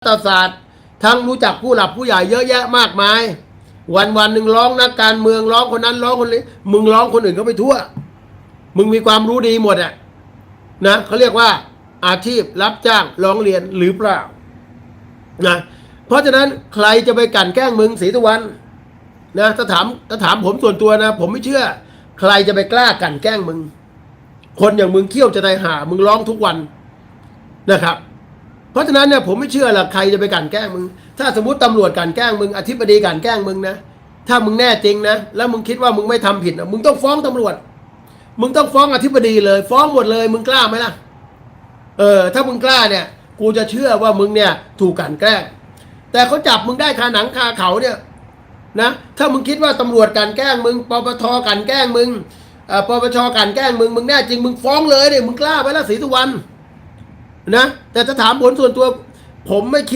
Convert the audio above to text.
รัฐศาสตร์ทั้งรู้จักผู้หลักผู้ใหญ่เยอะแยะมากมาย วันวันหนึ่งร้องนักการเมืองร้องคนนั้นร้องคนนี้มึงร้องคนอื่นเขาไปทั่ว มึงมีความรู้ดีหมดอะนะเขาเรียกว่าอาชีพรับจ้างร้องเรียนหรือเปล่านะเพราะฉะนั้นใครจะไปกั่นแกล้งมึงศรีสุวรรณนะถ้าถามถ้าถามผมส่วนตัวนะ ผมไม่เชื่อ ใครจะไปกล้ากั่นแกล้งมึง คนอย่างมึงเขี้ยวจะได้หา มึงร้องทุกวันนะครับ เพราะฉะนั้นเนี่ยผมไม่เชื่อหรอกใครจะไปกันแกล้งมึง ถ้าสมมติตำรวจกันแกล้งมึงอธิบดีกันแกล้งมึงนะ ถ้ามึงแน่จริงนะ แล้วมึงคิดว่ามึงไม่ทำผิดนะมึงต้องฟ้องตำรวจ มึงต้องฟ้องอธิบดีเลย ฟ้องหมดเลย มึงกล้าไหมล่ะ เออ ถ้ามึงกล้าเนี่ย กูจะเชื่อว่ามึงเนี่ยถูกกันแกล้ง แต่เขาจับมึงได้คาหนังคาเขาเนี่ยนะ ถ้ามึงคิดว่าตำรวจกันแกล้งมึง ปปทกันแกล้งมึงอ่อปปชกันแกล้งมึง มึงแน่จริง มึงฟ้องเลยเนี่ยมึงกล้าไหมล่ะศรีสุวรรณ นะแต่จะถามผลส่วนตัว ผมไม่คิด